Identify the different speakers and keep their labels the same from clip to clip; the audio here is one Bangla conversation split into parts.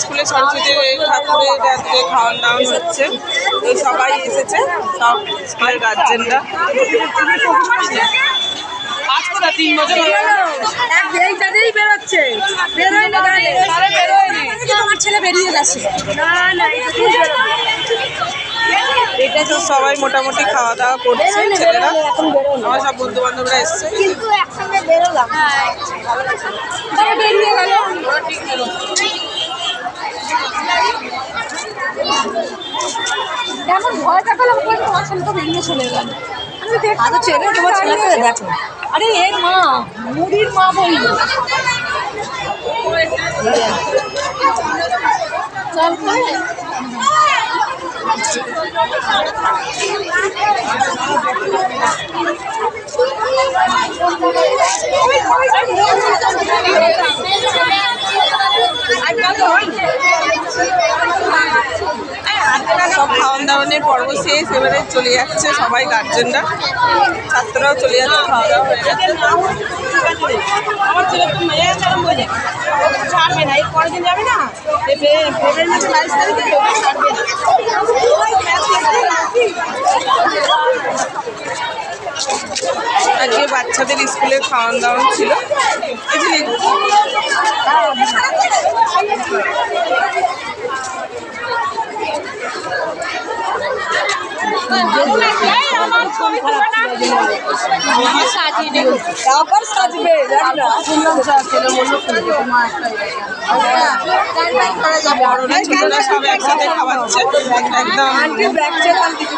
Speaker 1: স্কুলে সরস্বতী ঠাকুরের আজকে খাওয়ান দাওয়ান হচ্ছে। তো সবাই এসেছে সব স্কুলের গার্জেনরা আজ কোথা তিন বছর
Speaker 2: এইটাতেই বেরোচ্ছে। বেরোয় না গাড়ি।
Speaker 1: তাহলে বেরোয়নি।
Speaker 2: আমার ছেলে বেরিয়ে গেছে। না না
Speaker 1: এটা তো সবাই মোটামুটি খাওয়া দাওয়া করছে ছেলেরা। আমার সব বন্ধু বান্ধবরা এসছে।
Speaker 2: কিন্তু একসঙ্গে বেরোলাম তারা বেরিয়ে গেল এমন ভয় দেখালাম তোমার ছেলে তো বেরিয়ে চলে গেল। আমি দেখ আচ্ছা ছেলে তোমার ছেলেকে দেখো? আরে এর মা মুড়ির মা বলল। চল করে
Speaker 1: সব দাওয়ানের পর্ব শেষ, এবারে চলে যাচ্ছে সবাই গার্জেনরা। ছাত্ররাও চলে যাচ্ছে, খাওয়া দাওয়া হয়ে
Speaker 2: ছাড়বে
Speaker 1: আজকে বাচ্চাদের স্কুলে খাওয়ান দাওয়ান ছিল।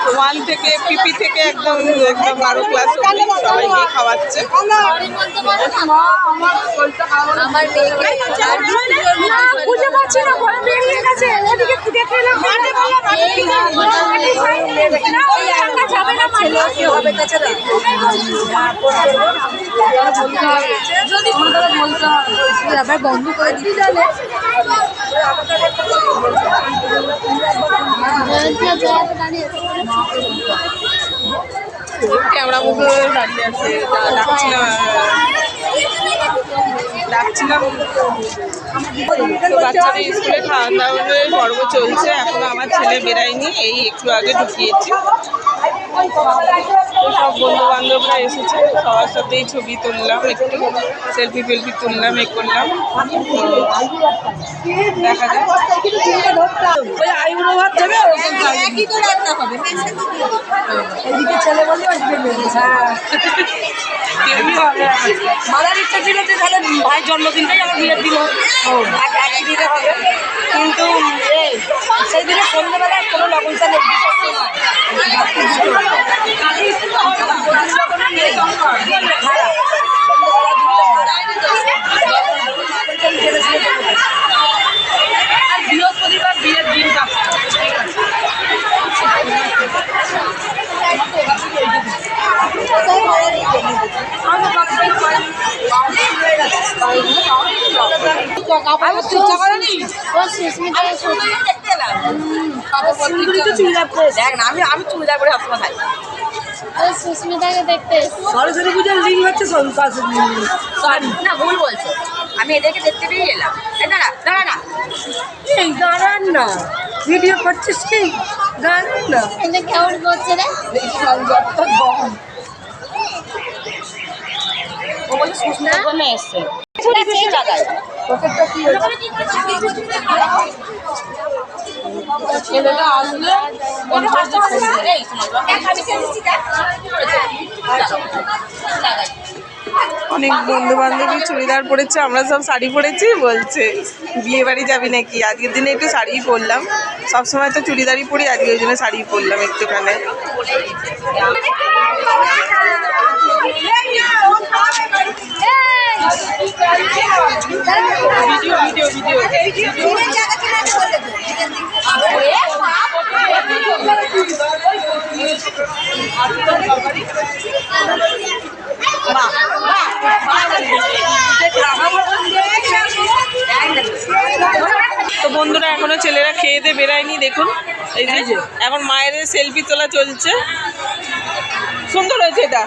Speaker 1: ওয়ান থেকে পিপি থেকে একদম একদম বারো ক্লাস সবাইকে খাওয়াচ্ছে
Speaker 2: পাচ্ছি না, ঘরে বেরিয়ে গেছে। ওদিকে এলাম মাঠে বললাম মাঠে কি যাবে? না ওই একা যাবে না ছেলে কি হবে তাছাড়া যদি আবার বন্ধ করে দিতে
Speaker 1: ক্যামেরা মুখে দাঁড়িয়ে আছে তো বাচ্চাদের স্কুলে খাওয়া দাওয়ার পর্ব চলছে, এখনও আমার ছেলে বেরায়নি, এই একটু আগে ঢুকিয়েছি। তো সব বন্ধু বান্ধবরা এসেছে। সবার সাথেই ছবি তুললাম একটু সেলফি ফেলফি তুললাম এ করলাম। দেখা যাক।
Speaker 2: ওই আইবুড়ো ভাত। এদিকে ছেলে মেয়ে। হ্যাঁ। মাদার ইচ্ছা ছিল যে তাহলে ভাইয়ের জন্মদিনটাই আমার বিয়ের দিন একই দিনে হবে। কিন্তু এই সেই দিনে সন্ধ্যেবেলায় কোনো চা নেই। আমি আমি চুড়িদার পরে সবসময়
Speaker 3: সুস্মিতাকে দেখতে
Speaker 2: সরস্বতী পুজোর লিঙ্ক হচ্ছে
Speaker 4: না ভুল বলছো। আমি এদেরকে দেখতে পেয়ে এলাম। দাঁড়া দাঁড়া না।
Speaker 2: এই দাঁড়ান না। ভিডিও করছিস কি? দাঁড়ান না।
Speaker 3: এটা কেমন করছে রে?
Speaker 4: ও
Speaker 2: ছেলেটা আসলে।
Speaker 1: অনেক বন্ধু বান্ধবী চুড়িদার পরেছে আমরা সব শাড়ি পরেছি বলছে বিয়ে বাড়ি যাবি নাকি? আজকের দিনে একটু শাড়ি পরলাম। সবসময় তো চুড়িদারই পরি আজকে ওই জন্য শাড়ি পরলাম একটুখানে। তো বন্ধুরা, এখনও ছেলেরা খেয়ে দিয়ে বেরায়নি, দেখুন। এই যে, এখন মায়ের সেলফি তোলা চলছে। সুন্দর হয়েছে এটা।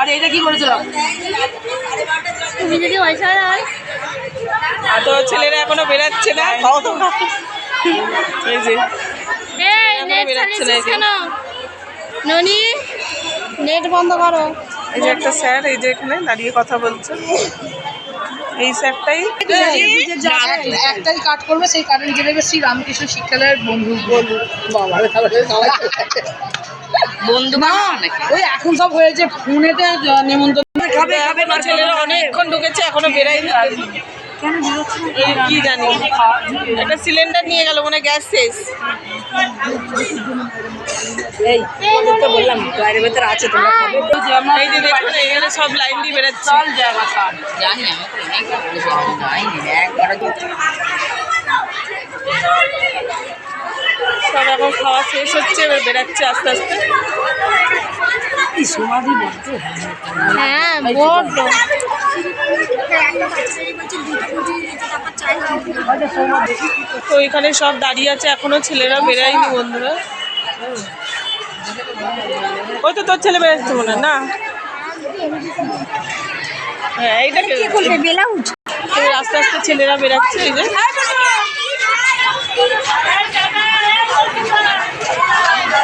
Speaker 2: আর এটা কি করেছিলাম?
Speaker 3: তুমি যদি পয়সা হয়
Speaker 1: তো ছেলেরা এখনও বেরাচ্ছে না? খাও তো। এই যে।
Speaker 3: ননি নেট বন্ধ করো।
Speaker 1: এই যে একটা স্যার এই যে এখানে দাঁড়িয়ে কথা বলছে। এই স্যারটাই।
Speaker 2: একটাই কাট করবে সেই কাটে লিখে দেবে শ্রী রামকৃষ্ণ শিক্ষালয়ের বন্ধু। বন্ধু। বাবা।
Speaker 4: বন্ধু
Speaker 2: ওই এখন সব হয়েছে ফোনেতে নেমন্তন্ন। খাবে খাবে
Speaker 1: এখনও ছেলেরা অনেকক্ষণ ঢুকেছে এখনও বেরাইনি কি জানি। একটা সিলিন্ডার নিয়ে গেল মনে হয় গ্যাস শেষ।
Speaker 2: এই তো বললাম বাইরে ভেতরে আছে তোমরা খাবে। ওই যে আমরা
Speaker 1: এই যে দেখুন এখানে সব লাইন দিয়ে বেরাচ্ছে।
Speaker 2: চল জায়গা
Speaker 4: জানি আমি একবার
Speaker 1: সব এখন খাওয়া শেষ হচ্ছে এবার বেরাচ্ছে আস্তে আস্তে।
Speaker 3: হ্যাঁ বড্ড।
Speaker 1: তো এখানে সব দাঁড়িয়ে আছে এখনও ছেলেরা বেরায়নি বন্ধুরা। ওই তো তোর ছেলে বেরাচ্ছে মনে হয়, না? হ্যাঁ এইটাকে।
Speaker 3: ব্লাউজ
Speaker 1: এই আস্তে আস্তে ছেলেরা বেরাচ্ছে এই যে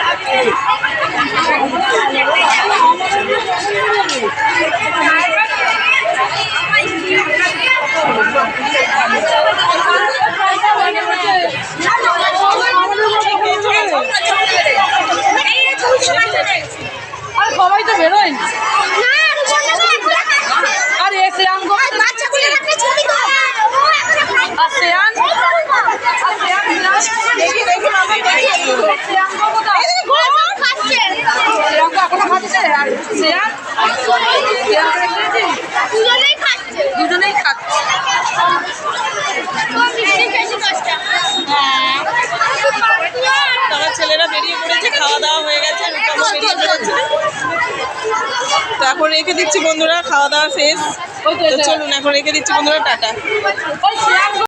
Speaker 2: আর সবাই তো বেরোয় আর এসে আর শ্রেয়ান দেখি দেখি মামা দেখি শ্রেয়াঙ্গ কোথায় শ্রেয়াঙ্গ এখনও খাচ্ছে আর শ্রেয়ান শ্রেয়াঙ্গ রেখেছি দুজনেই খাচ্ছে
Speaker 1: আমার ছেলেরা বেরিয়ে পড়েছে খাওয়া দাওয়া হয়ে গেছে তো এখন রেখে দিচ্ছি বন্ধুরা খাওয়া দাওয়া শেষ
Speaker 2: তো
Speaker 1: চলুন এখন রেখে দিচ্ছি বন্ধুরা টাটা।